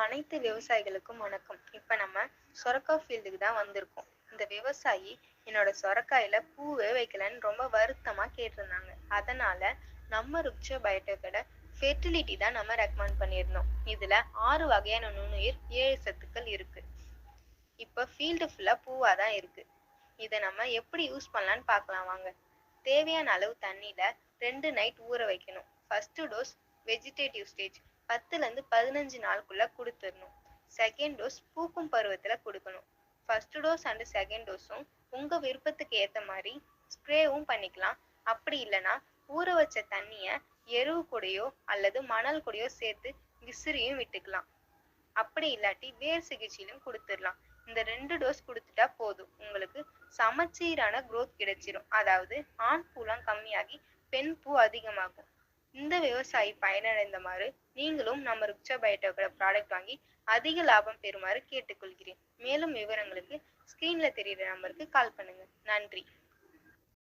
அனைத்து விவசாயிகளுக்கும் வணக்கம். இப்ப நம்ம சொரக்காய் ஃபீல்டுக்கு தான் வந்திருக்கோம். இந்த விவசாயி என்னோட சொரக்காயில பூவே வைக்கலன்னு ரொம்ப வருத்தமா கேட்டிருந்தாங்க. அதனால நம்ம ருக்ஷ பயோட்டோக்கோட ஃபெர்டிலிட்டி தான் நம்ம ரெக்கமெண்ட் பண்ணியிருந்தோம். இதுல ஆறு வகையான நுண்ணுயிர் ஏழு சத்துக்கள் இருக்கு. இப்ப ஃபீல்டு ஃபுல்லா பூவா தான் இருக்கு. இதை நம்ம எப்படி யூஸ் பண்ணலாம்னு பார்க்கலாம் வாங்க. தேவையான அளவு தண்ணியில ரெண்டு நைட் ஊற வைக்கணும். ஃபர்ஸ்ட் டோஸ் வெஜிடேட்டிவ் ஸ்டேஜ் பத்துல இருந்து பதினஞ்சு நாளுக்குள்ள கொடுத்துடணும். செகண்ட் டோஸ் பூக்கும் பருவத்துல கொடுக்கணும். ஃபர்ஸ்ட் டோஸ் அண்ட் செகண்ட் டோஸும் உங்க விருப்பத்துக்கு ஏத்த மாதிரி ஸ்ப்ரேவும் பண்ணிக்கலாம். அப்படி இல்லைன்னா ஊற வச்ச தண்ணிய எருவு கூடையோ அல்லது மணல் கூடயோ சேர்த்து விசிறியும் விட்டுக்கலாம். அப்படி இல்லாட்டி வேர் சிகிச்சையிலும் கொடுத்துடலாம். இந்த ரெண்டு டோஸ் கொடுத்துட்டா போதும். உங்களுக்கு சமச்சீரான குரோத் கிடைச்சிரும். அதாவது ஆண் பூலாம் கம்மியாகி பெண் பூ அதிகமாகும். இந்த விவசாயி பயனடைந்தமாறு நீங்களும் நம்ம ருக்ஷா பயோடெக்கோட ப்ராடக்ட் வாங்கி அதிக லாபம் பெறுமாறு கேட்டுக்கொள்கிறேன். மேலும் விவரங்களுக்கு ஸ்கிரீன்ல தெரியுற நம்பருக்கு கால் பண்ணுங்க. நன்றி.